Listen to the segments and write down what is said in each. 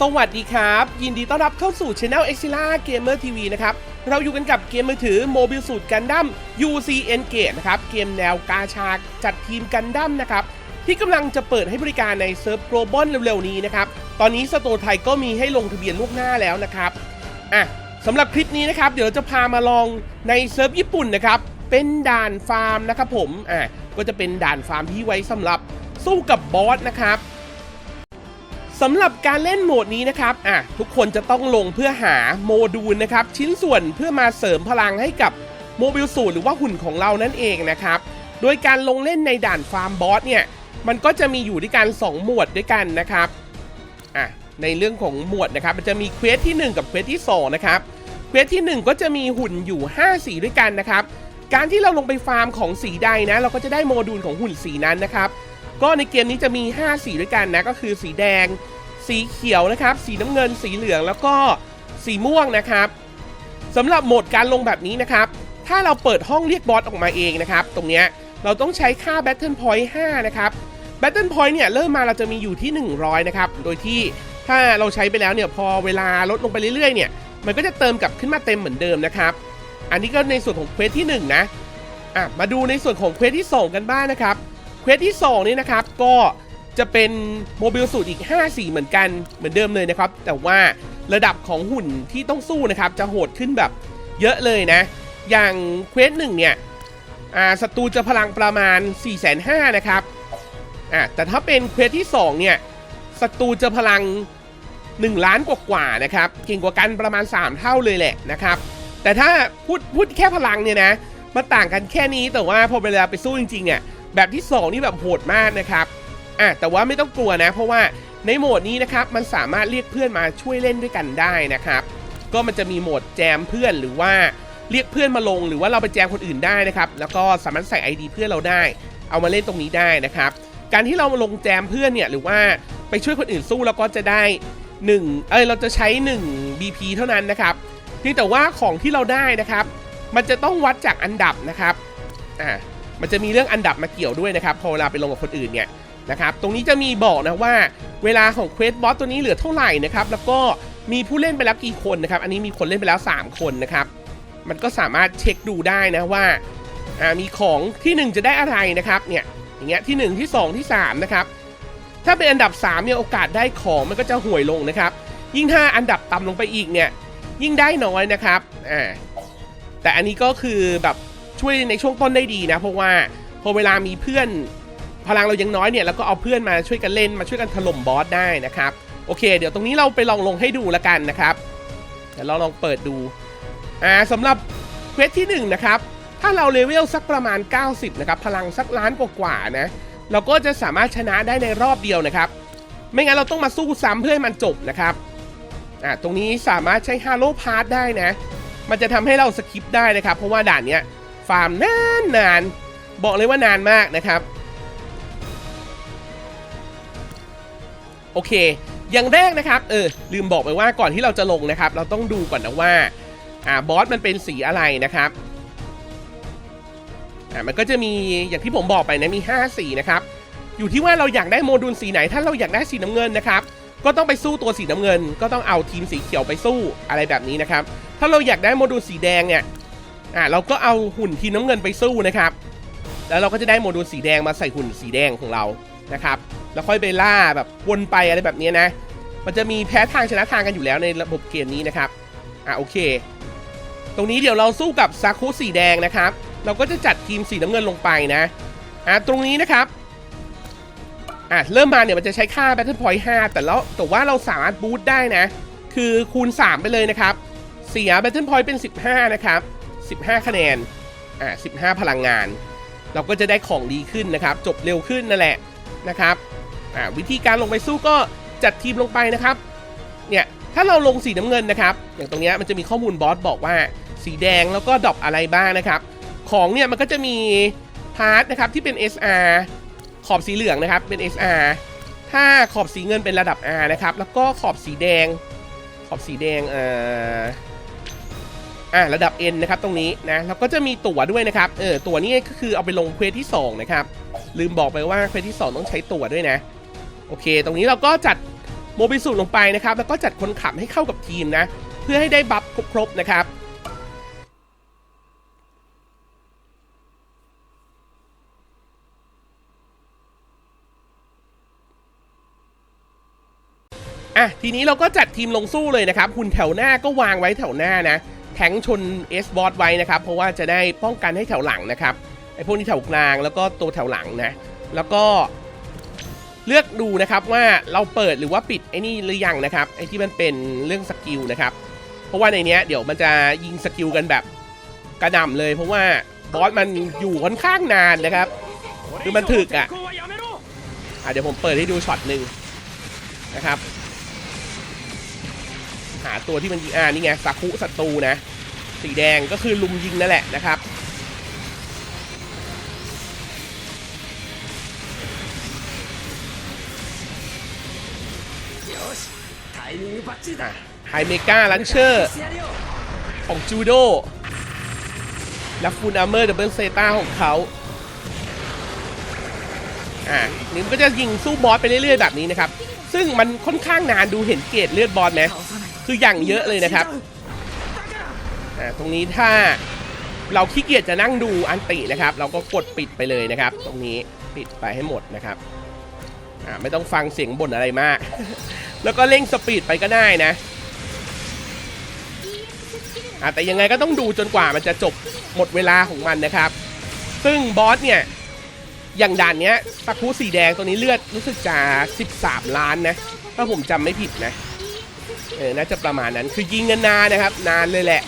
สวัสดีครับ ยินดีต้อนรับเข้าสู่ Channel e x i l a Gamer TV นะครับ เราอยู่กันกับเกมมือถือโมบิลสูตรกันดั้ม UC Engage นะครับ เกมแนวกาชาจัดทีมกันดั้มนะครับ ที่กำลังจะเปิดให้บริการในเซิร์ฟ Global เร็วๆ นี้นะครับ ตอนนี้สโตร์ไทยก็มีให้ลงทะเบียนล่วงหน้าแล้วนะครับอะสำหรับคลิปนี้นะครับ เดี๋ยวเราจะพามาลองในเซิร์ฟญี่ปุ่นนะครับเป็นด่านฟาร์มนะครับผมอะก็จะเป็นด่านฟาร์มที่ไว้สำหรับสู้กับบอสนะครับ สำหรับการเล่นโหมดนี้นะครับอะทุกคนจะต้องลงเพื่อหาโมดูลนะครับ ชิ้นส่วนเพื่อมาเสริมพลังให้กับโมบิลสูตรหรือว่าหุ่นของเรานั่นเองนะครับ โดยการลงเล่นในด่านฟาร์มบอสเนี่ย มันก็จะมีอยู่ด้วยกัน 2 หมวดด้วยกันนะครับอะในเรื่องของหมวดนะครับ มันจะมีเควสที่ 1 กับเควสที่ 2 นะครับ เควสที่ 1 ก็จะมีหุ่นอยู่ 5 สีด้วยกันนะครับ การที่เราลงไปฟาร์มของสีใดนะ เราก็จะได้โมดูลของหุ่นสีนั้นนะครับ ก็ในเกมนี้จะมี 5 สีด้วยกันนะ ก็คือสีแดง สีเขียวนะครับ สีน้ำเงิน สีเหลืองแล้วก็สีม่วงนะครับสำหรับโหมดการลงแบบนี้นะครับ ถ้าเราเปิดห้องเรียกบอสออกมาเองนะครับ ตรงเนี้ยเราต้องใช้ค่า Battle Point 5 นะครับ Battle Point เนี่ยเริ่มมาเราจะมีอยู่ที่ 100 นะครับ โดยที่ถ้าเราใช้ไปแล้วเนี่ยพอเวลาลดลงไปเรื่อยๆเนี่ย มันก็จะเติมกลับขึ้นมาเต็มเหมือนเดิมนะครับ อันนี้ก็ในส่วนของเควสที่ 1 นะอะมาดูในส่วนของเควสที่ 2 กันบ้างนะครับ เควสที่ 2 นี่นะครับ ก็ จะเป็นโมบิลสูตรอีก 5 สีเหมือนกันเหมือนเดิมเลยนะครับ แต่ว่าระดับของหุ่นที่ต้องสู้นะครับ จะโหดขึ้นแบบเยอะเลยนะ อย่างเควสหนึ่งเนี่ยอ่าศัตรูจะพลังประมาณ 4 5 0 0 0นะครับอะแต่ถ้าเป็นเควสที่ 2 เนี่ยศัตรูจะพลัง 1 ล้านกว่าๆนะครับเก่งกว่ากันประมาณ 3 เท่าเลยแหละนะครับ แต่ถ้าพูดพูดแค่พลังเนี่ยนะมันต่างกันแค่นี้แต่ว่าพอเวลาไปสู้จริงๆเนี่ยแบบที่ 2 นี่แบบโหดมากนะครับ อะแต่ว่าไม่ต้องกลัวนะ เพราะว่าในโหมดนี้นะครับมันสามารถเรียกเพื่อนมาช่วยเล่นด้วยกันได้นะครับ ก็มันจะมีโหมดแจมเพื่อนหรือว่าเรียกเพื่อนมาลง หรือว่าเราไปแจมคนอื่นได้นะครับ แล้วก็สามารถใส่ ID เพื่อนเราได้ เอามาเล่นตรงนี้ได้นะครับ การที่เรามาลงแจมเพื่อนเนี่ยหรือว่าไปช่วยคนอื่นสู้เราก็จะได้1เอ้ยเราจะใช้ 1 BP เท่านั้นนะครับเพียงแต่ว่าของที่เราได้นะครับ มันจะต้องวัดจากอันดับนะครับอ่ามันจะมีเรื่องอันดับมาเกี่ยวด้วยนะครับพอเวลาไปลงกับคนอื่นเนี่ย นะครับตรงนี้จะมีบอกนะว่าเวลาของเควสบอสตัวนี้เหลือเท่าไหร่นะครับแล้วก็มีผู้เล่นไปแล้วกี่คนนะครับอันนี้มีคนเล่นไปแล้ว 3 คนนะครับมันก็สามารถเช็คดูได้นะว่าามีของทีหนึ่1 จะได้อะไรนะครับเนี่ยอย่างเงี้ยที่ 1 ที่ 2 ที่3นะครับถ้าเป็นอันดับ3เนี่ยโอกาสได้ของมันก็จะห่วยลงนะครับ ยิ่งถ้าอันดับต่ำลงไปอีกเนี่ยยิ่งได้น้อยนะครับอ่าแต่อันนี้ก็คือแบบช่วยในช่วงต้นได้ดีนะเพราะว่าพอเวลามีเพื่อน พลังเรายังน้อยเนี่ยแล้วก็เอาเพื่อนมาช่วยกันเล่นมาช่วยกันถล่มบอสได้นะครับ โอเค เดี๋ยวตรงนี้เราไปลองลงให้ดูแล้วกันนะครับเดี๋ยวเราลองเปิดดูอ่าสำหรับเควสที่1นะครับถ้าเราเลเวลสักประมาณ 90นะครับพลังสักล้านกว่าๆนะเราก็จะสามารถชนะได้ในรอบเดียวนะครับ ไม่งั้นเราต้องมาสู้ซ้ำเพื่อให้มันจบนะครับอ่าตรงนี้สามารถใช้ฮาโลพาร์ทได้นะ มันจะทำให้เราสคิปได้นะครับ เพราะว่าด่านเนี้ยฟาร์มนานนานๆบอกเลยว่านานมากนะครับ โอเค อย่างแรกนะครับ เออ ลืมบอกไปว่าก่อนที่เราจะลงนะครับ เราต้องดูก่อนนะว่า อ่า บอสมันเป็นสีอะไรนะครับ อ่า มันก็จะมี อย่างที่ผมบอกไปนะ มี 5 สีนะครับ อยู่ที่ว่าเราอยากได้โมดูลสีไหน ถ้าเราอยากได้สีน้ำเงินนะครับ ก็ต้องไปสู้ตัวสีน้ำเงิน ก็ต้องเอาทีมสีเขียวไปสู้ อะไรแบบนี้นะครับ ถ้าเราอยากได้โมดูลสีแดงเนี่ย อ่า เราก็เอาหุ่นทีมน้ำเงินไปสู้นะครับ แล้วเราก็จะได้โมดูลสีแดงมาใส่หุ่นสีแดงของเรา นะครับ แล้วค่อยไปล่าแบบวนไปอะไรแบบนี้นะ มันจะมีแพ้ทางชนะทางกันอยู่แล้วในระบบเกมนี้นะครับ อะโอเค ตรงนี้เดี๋ยวเราสู้กับซาคุสีแดงนะครับ เราก็จะจัดทีมสีน้ำเงินลงไปนะ อะตรงนี้นะครับ อะเริ่มมาเนี่ยมันจะใช้ค่า Battle Point 5 แต่แล้วแต่ว่าเราสามารถบูตได้นะ คือคูณ 3 ไปเลยนะครับ เสีย Battle Point เป็น 15 นะครับ 15 คะแนน อะ15 พลังงาน เราก็จะได้ของดีขึ้นนะครับ จบเร็วขึ้นนั่นแหละนะครับ อ่าวิธีการลงไปสู้ก็จัดทีมลงไปนะครับ เนี่ยถ้าเราลงสีน้ำเงินนะครับ อย่างตรงนี้มันจะมีข้อมูลบอสบอกว่า สีแดงแล้วก็ดรอปอะไรบ้างนะครับ ของเนี่ยมันก็จะมีพาร์ทนะครับที่เป็น SR ขอบสีเหลืองนะครับเป็น SR ถ้าขอบสีเงินเป็นระดับ R นะครับ แล้วก็ขอบสีแดง ขอบสีแดงเอ่ออะระดับ N นะครับตรงนี้นะแล้วก็จะมีตั๋วด้วยนะครับเออตั๋วนี้ก็คือเอาไปลงเควสที่ 2 นะครับ ลืมบอกไปว่าเควสที่ 2 ต้องใช้ตั๋วด้วยนะ โอเค ตรงนี้เราก็จัดโมบิสูตลงไปนะครับ แล้วก็จัดคนขับให้เข้ากับทีมนะ เพื่อให้ได้บัฟครบๆนะครับอะทีนี้เราก็จัดทีมลงสู้เลยนะครับ หุ่นแถวหน้าก็วางไว้แถวหน้านะ แทงชนเอสบอสไว้นะครับ เพราะว่าจะได้ป้องกันให้แถวหลังนะครับไอพวกนี้แถวกลางแล้วก็ตัวแถวหลังนะ แล้วก็ เลือกดูนะครับว่าเราเปิดหรือว่าปิดไอ้นี่หรือยังนะครับไอ้ที่มันเป็นเรื่องสกิลนะครับเพราะว่าในเนี้ยเดี๋ยวมันจะยิงสกิลกันแบบกระหน่ำเลยเพราะว่าบอสมันอยู่ค่อนข้างนานนะครับคือมันถึกอะอะเดี๋ยวผมเปิดให้ดูช็อตหนึ่งนะครับ หาตัวที่มันยิงอ่านี่ไงซาคุศัตรูนะสีแดงก็คือลุมยิงนั่นแหละนะครับ ไฮเมกาลันเชอร์ของจูโด และฟูนอเมอร์ดับเบิลเซตาของเขาอ่านี่มันก็จะยิงสู้บอสไปเรื่อยๆแบบนี้นะครับ ซึ่งมันค่อนข้างนานดูเห็นเกตเลือดบอสไหมคืออย่างเยอะเลยนะครับอ่าตรงนี้ถ้าเราขี้เกียจจะนั่งดูอันตินะครับ เราก็กดปิดไปเลยนะครับ ตรงนี้ปิดไปให้หมดนะครับอ่าไม่ต้องฟังเสียงบ่นอะไรมาก แล้วก็เร่งสปีดไปก็ได้นะอ่าแต่ยังไงก็ต้องดูจนกว่ามันจะจบหมดเวลาของมันนะครับ ซึ่งบอสเนี่ย อย่างด่านเนี้ยตะคุสีแดงตัวนี้เลือดรู้สึกจะ 13 ล้านนะ ถ้าผมจำไม่ผิดนะ เออ น่าจะประมาณนั้น คือยิงกันนานนะครับ นานเลยแหละ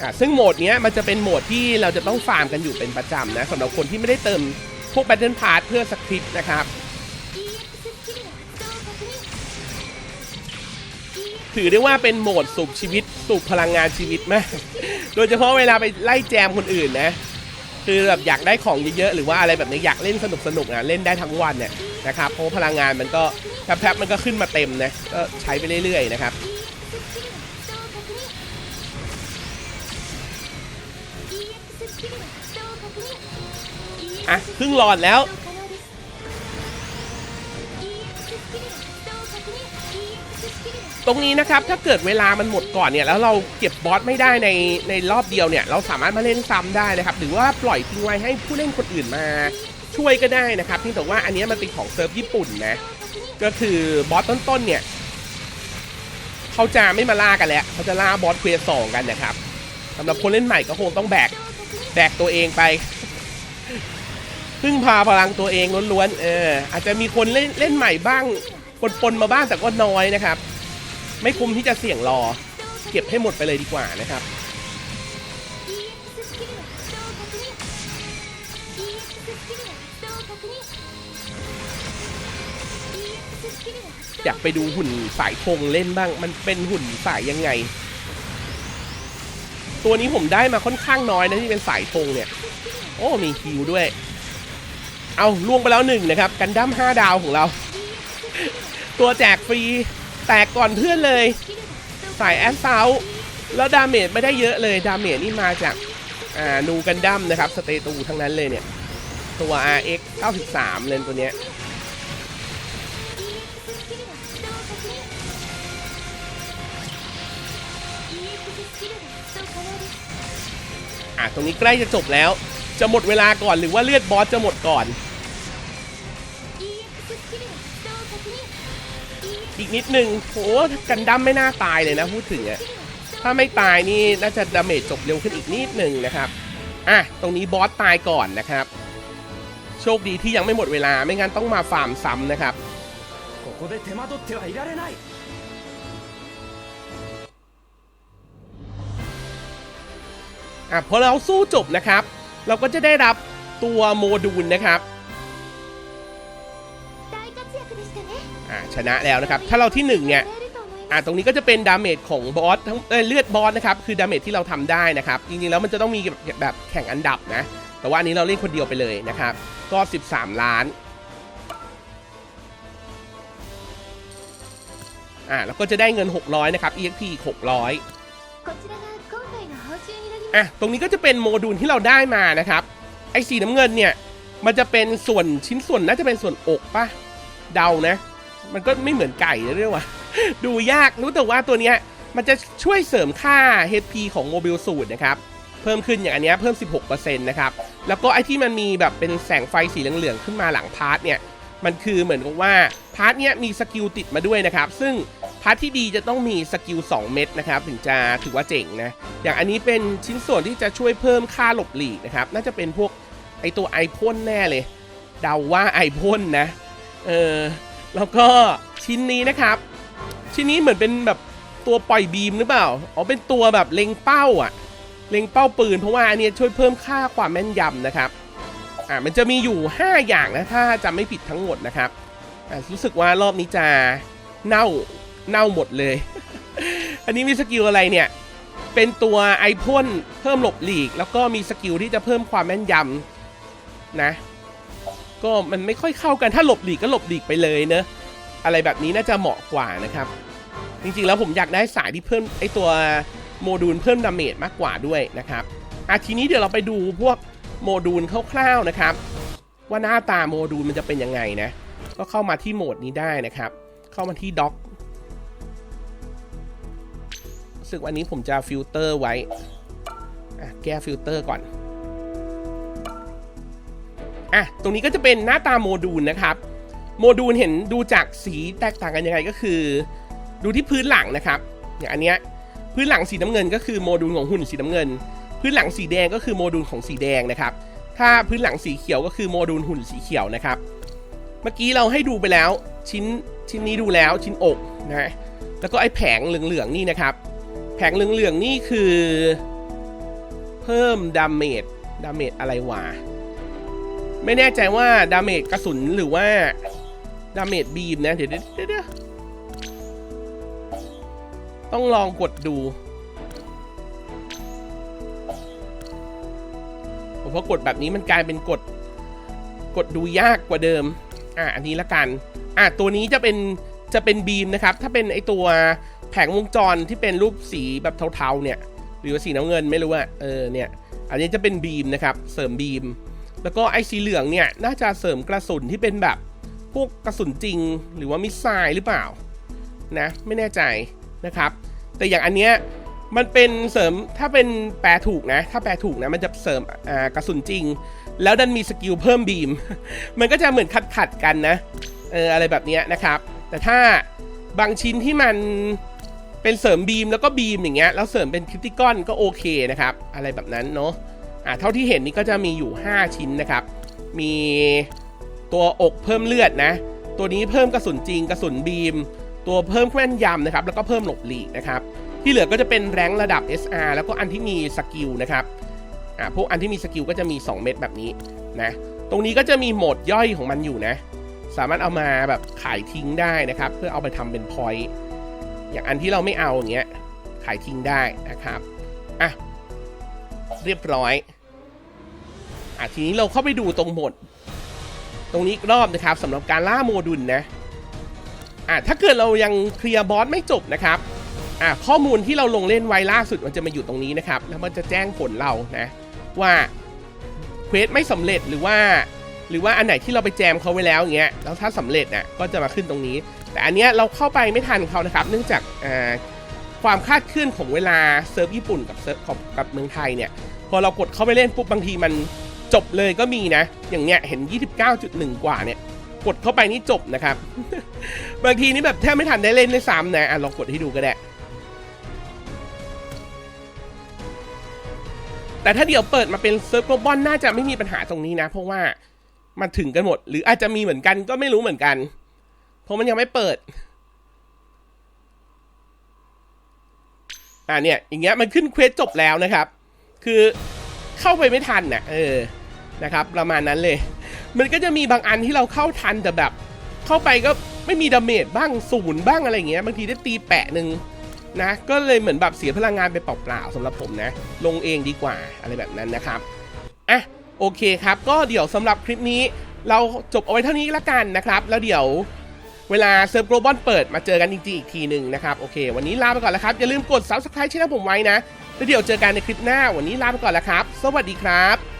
อ่าซึ่งโหมดเนี้ยมันจะเป็นโหมดที่เราจะต้องฟาร์มกันอยู่เป็นประจำนะสำหรับคนที่ไม่ได้เติมพวก Battle Pass เพื่อสคริปต์นะครับ ถือได้ว่าเป็นโหมดสูบชีวิตสูบพลังงานชีวิตมากโดยเฉพาะเวลาไปไล่แจมคนอื่นนะ คือแบบอยากได้ของเยอะๆหรือว่าอะไรแบบนี้อยากเล่นสนุกๆนะเล่นได้ทั้งวันเนี่ยนะครับเพราะพลังงานมันก็แป๊บๆมันก็ขึ้นมาเต็มนะก็ใช้ไปเรื่อยๆนะครับอะครึ่งหลอดแล้ว ตรงนี้นะครับถ้าเกิดเวลามันหมดก่อนเนี่ยแล้วเราเก็บบอสไม่ได้ในในรอบเดียวเนี่ยเราสามารถมาเล่นซ้ำได้นะครับหรือว่าปล่อยทิ้งไว้ให้ผู้เล่นคนอื่นมาช่วยก็ได้นะครับเพียงแต่ว่าอันนี้มันเป็นของเซิร์ฟญี่ปุ่นนะก็คือบอสต้นๆเนี่ยเขาจะไม่มาล่ากันแล้วเขาจะล่าบอสเควสสองกันนะครับสำหรับคนเล่นใหม่ก็คงต้องแบกแบกตัวเองไปพึ่งพาพลังตัวเองล้วนๆเอออาจจะมีคนเล่นเล่นใหม่บ้างปนๆมาบ้างแต่ก็น้อยนะครับ ไม่คุ้มที่จะเสี่ยงรอ เก็บให้หมดไปเลยดีกว่านะครับ อยากไปดูหุ่นสายธงเล่นบ้าง มันเป็นหุ่นสายยังไง ตัวนี้ผมได้มาค่อนข้างน้อยนะที่เป็นสายธงเนี่ย โอ้มีคิวด้วย เอาล่วงไปแล้วหนึ่งนะครับ กันดั้ม5ดาวของเรา ตัวแจกฟรี แตกก่อนเพื่อนเลย สายแอสเซาแล้วดาเมจไม่ได้เยอะเลยดาเมจนี่มาจากอ่านูกันดั้มนะครับ สเตตูทั้งนั้นเลยเนี่ย ตัว RX 93 เลนตัวเนี้ยอะตรงนี้ใกล้จะจบแล้ว จะหมดเวลาก่อนหรือว่าเลือดบอสจะหมดก่อน อีกนิดหนึ่งโหกันดั้มไม่น่าตายเลยนะพูดถึงอะถ้าไม่ตายนี่น่าจะดาเมจจบเร็วขึ้นอีกนิดหนึ่งนะครับอะตรงนี้บอสตายก่อนนะครับ โชคดีที่ยังไม่หมดเวลาไม่งั้นต้องมาฟาร์มซ้ำนะครับอะพอเราสู้จบนะครับ เราก็จะได้รับตัวโมดูลนะครับ ชนะแล้วนะครับ ถ้าเราที่หนึ่งเนี่ยอะตรงนี้ก็จะเป็นดาเมจของบอสทั้งเเลือดบอสนะครับคือดาเมจที่เราทำได้นะครับ จริงๆแล้วมันจะต้องมีแบบแข่งอันดับนะ แต่ว่าอันนี้เราเล่นคนเดียวไปเลยนะครับ ก็ 13 ล้านอะแล้วก็จะได้เงิน 600 นะครับ EXP อีก600อะตรงนี้ก็จะเป็นโมดูลที่เราได้มานะครับไอ้สีน้ำเงินเนี่ยมันจะเป็นส่วนชิ้นส่วนน่าจะเป็นส่วนอกปะเดานะ มันก็ไม่เหมือนไก่เรียกว่าดูยากรู้แต่ว่าตัวเนี้ยมันจะช่วยเสริมค่า HP ของโมบิลสูตรนะครับ เพิ่มขึ้นอย่างอันเนี้ยเพิ่ม 16%นะครับ แล้วก็ไอที่มันมีแบบเป็นแสงไฟสีเหลืองๆ ขึ้นมาหลังพาร์ทเนี่ย มันคือเหมือนกับว่าพาร์ทเนี้ยมีสกิลติดมาด้วยนะครับ ซึ่งพาร์ทที่ดีจะต้องมีสกิล 2 เม็ดนะครับ ถึงจะถือว่าเจ๋งนะ อย่างอันนี้เป็นชิ้นส่วนที่จะช่วยเพิ่มค่าหลบหลีกนะครับ น่าจะเป็นพวกไอตัวไอพ่นแน่เลย เดาว่าไอพ่นนะ เออ แล้วก็ชิ้นนี้นะครับ ชิ้นนี้เหมือนเป็นแบบตัวปล่อยบีมหรือเปล่า อ๋อเป็นตัวแบบเล็งเป้าอะเล็งเป้าปืนเพราะว่าอันเนี้ยช่วยเพิ่มค่าความแม่นยำนะครับ อ่ามันจะมีอยู่ 5 อย่างนะถ้าจำไม่ผิดทั้งหมดนะครับ อ่ารู้สึกว่ารอบนี้จะเน่าเน่าหมดเลย อันนี้มีสกิลอะไรเนี่ย เป็นตัวไอพ่นเพิ่มหลบหลีก แล้วก็มีสกิลที่จะเพิ่มความแม่นยำนะ ก็มันไม่ค่อยเข้ากันถ้าหลบหลีกก็หลบหลีกไปเลยเนอะอะไรแบบนี้น่าจะเหมาะกว่านะครับ จริงๆแล้วผมอยากได้สายที่เพิ่มไอตัวโมดูลเพิ่มดาเมจมากกว่าด้วยนะครับอะทีนี้เดี๋ยวเราไปดูพวกโมดูลคร่าวๆนะครับ ว่าหน้าตาโมดูลมันจะเป็นยังไงนะ ก็เข้ามาที่โหมดนี้ได้นะครับ เข้ามาที่ด็อกสึกวันนี้ผมจะฟิลเตอร์ไว้แก้ฟิลเตอร์ก่อน อะตรงนี้ก็จะเป็นหน้าตาโมดูลนะครับโมดูลเห็นดูจากสีแตกต่างกันยังไงก็คือ ดูที่พื้นหลังนะครับอย่างอันเนี้ยพื้นหลังสีน้ำเงิน ก็คือโมดูลของหุ่นสีน้ำเงิน พื้นหลังสีแดงก็คือโมดูลของสีแดงนะครับ ถ้าพื้นหลังสีเขียวก็คือโมดูลหุ่นสีเขียวนะครับ เมื่อกี้เราให้ดูไปแล้วชิ้นชิ้นนี้ดูแล้วชิ้นอกนะแล้วก็ไอ้แผงเหลืองๆนี่นะครับ แผงเหลืองๆนี่คือ เพิ่มดาเมจดาเมจอะไรวะ ไม่แน่ใจว่าดาเมจกระสุนหรือว่าดาเมจบีมนะ เดี๋ยวเดี๋ยวต้องลองกดดูผมพอกดแบบนี้มันกลายเป็นกด กดดูยากกว่าเดิม อะอันนี้ละกัน อะตัวนี้จะเป็นจะเป็นบีมนะครับ ถ้าเป็นไอตัวแผงวงจรที่เป็นรูปสีแบบเทาๆเนี่ย หรือว่าสีน้ำเงินไม่รู้ว่าเออเนี่ย อันนี้จะเป็นบีมนะครับ เสริมบีม แล้วก็ไอ้สีเหลืองเนี่ยน่าจะเสริมกระสุนที่เป็นแบบพวกกระสุนจริงหรือว่ามิสไซล์หรือเปล่านะไม่แน่ใจนะครับ แต่อย่างอันเนี้ยมันเป็นเสริมถ้าเป็นแปลถูกนะ ถ้าแปลถูกนะมันจะเสริมกระสุนจริง แล้วดันมีสกิลเพิ่มบีม มันก็จะเหมือนขัดขัดกันนะเอออะไรแบบเนี้ยนะครับ แต่ถ้าบางชิ้นที่มันเป็นเสริมบีมแล้วก็บีมอย่างเงี้ยแล้วเสริมเป็นคริติกอนก็โอเคนะครับ อะไรแบบนั้นเนาะ อ่าเท่าที่เห็นนี่ก็จะมีอยู่ 5 ชิ้นนะครับ มีตัวอกเพิ่มเลือดนะ ตัวนี้เพิ่มกระสุนจริงกระสุนบีม ตัวเพิ่มแม่นยำนะครับ แล้วก็เพิ่มหลบหลีกนะครับ ที่เหลือก็จะเป็นแรงระดับ SR แล้วก็อันที่มีสกิลนะครับอ่าพวกอันที่มีสกิลก็จะมี 2 เม็ดแบบนี้นะ ตรงนี้ก็จะมีโหมดย่อยของมันอยู่นะ สามารถเอามาแบบขายทิ้งได้นะครับ เพื่อเอาไปทำเป็นพอยต์อย่างอันที่เราไม่เอาอย่างเงี้ยขายทิ้งได้นะครับอะ เรียบร้อยอะทีนี้เราเข้าไปดูตรงหมด ตรงนี้รอบนะครับสำหรับการล่าโมดูลนะอะถ้าเกิดเรายังเคลียร์บอสไม่จบนะครับอะข้อมูลที่เราลงเล่นไว้ล่าสุดมันจะมาอยู่ตรงนี้นะครับ แล้วมันจะแจ้งผลเรานะว่าเควสไม่สำเร็จหรือว่า หรือว่าอันไหนที่เราไปแจมเขาไว้แล้วอย่างเงี้ยแล้วถ้าสำเร็จน่ะก็จะมาขึ้นตรงนี้ แต่อันเนี้ยเราเข้าไปไม่ทันเขานะครับ เนื่องจากอ่าความคลาดเคลื่อนของเวลาเซิร์ฟญี่ปุ่นกับเซิร์ฟกับเมืองไทยเนี่ย พอเรากดเข้าไปเล่นปุ๊บบางทีมันจบเลยก็มีนะ อย่างเนี้ยเห็น 29.1 กว่าเนี่ย กดเข้าไปนี่จบนะครับ บางทีนี่แบบแทบไม่ทันได้เล่นด้วยซ้ำนะอะลองกดให้ดูก็ได้ แต่ถ้าเดี๋ยวเปิดมาเป็นเซิร์ฟโกลบอลน่าจะไม่มีปัญหาตรงนี้นะ เพราะว่ามันถึงกันหมด หรืออาจจะมีเหมือนกันก็ไม่รู้เหมือนกัน เพราะมันยังไม่เปิดอ่าเนี่ยอย่างเงี้ยมันขึ้นเควสจบแล้วนะครับ คือเข้าไปไม่ทันน่ะเออนะครับประมาณนั้นเลย มันก็จะมีบางอันที่เราเข้าทันแต่แบบ เข้าไปก็ไม่มีดาเมจบ้างศูนย์บ้างอะไรอย่างเงี้ยบางทีได้ตีแปะหนึ่งนะก็เลยเหมือนแบบเสียพลังงานไปเปล่าๆสำหรับผมนะ ลงเองดีกว่าอะไรแบบนั้นนะครับอะโอเคครับ ก็เดี๋ยวสำหรับคลิปนี้ เราจบเอาไว้เท่านี้ละกันนะครับ แล้วเดี๋ยว เวลาเซิร์ฟโกลบอลเปิดมาเจอกันจริงๆอีกทีหนึ่งนะครับ โอเค วันนี้ลาไปก่อนแล้วครับ อย่าลืมกด subscribe ช่องผมไว้นะแล้วเดี๋ยวเจอกันในคลิปหน้าวันนี้ลาไปก่อนแล้วครับ สวัสดีครับ